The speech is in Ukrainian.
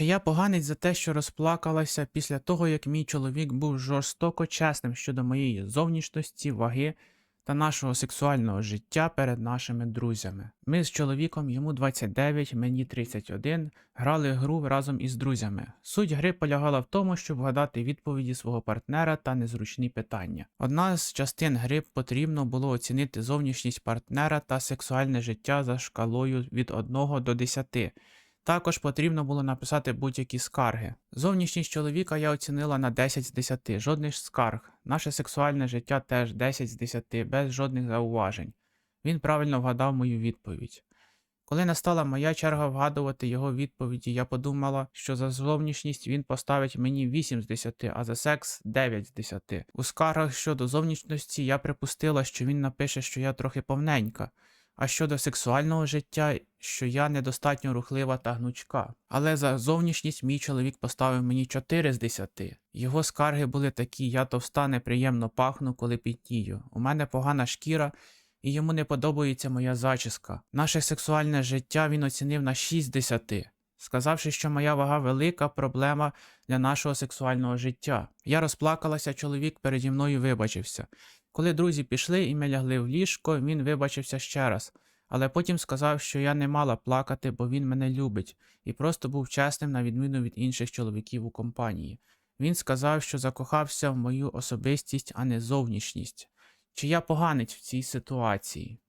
Чи я поганець за те, що розплакалася після того, як мій чоловік був жорстоко чесним щодо моєї зовнішності, ваги та нашого сексуального життя перед нашими друзями. Ми з чоловіком, йому 29, мені 31, грали гру разом із друзями. Суть гри полягала в тому, щоб вгадати відповіді свого партнера та незручні питання. Одна з частин гри потрібно було оцінити зовнішність партнера та сексуальне життя за шкалою від 1 до 10. Також потрібно було написати будь-які скарги. Зовнішність чоловіка я оцінила на 10 з 10, жодних скарг. Наше сексуальне життя теж 10 з 10, без жодних зауважень. Він правильно вгадав мою відповідь. Коли настала моя черга вгадувати його відповіді, я подумала, що за зовнішність він поставить мені 8 з 10, а за секс 9 з 10. У скаргах щодо зовнішності я припустила, що він напише, що я трохи повненька а щодо сексуального життя, що я недостатньо рухлива та гнучка. Але за зовнішність мій чоловік поставив мені 4 з 10. Його скарги були такі: я товста, неприємно пахну, коли пітнію. У мене погана шкіра. І йому не подобається моя зачіска. Наше сексуальне життя він оцінив на 6 з 10, сказавши, що моя вага велика проблема для нашого сексуального життя. Я розплакалася, чоловік переді мною вибачився. Коли друзі пішли і ми лягли в ліжко, він вибачився ще раз, але потім сказав, що я не мала плакати, бо він мене любить, і просто був чесним на відміну від інших чоловіків у компанії. Він сказав, що закохався в мою особистість, а не зовнішність. Чи я поганець в цій ситуації?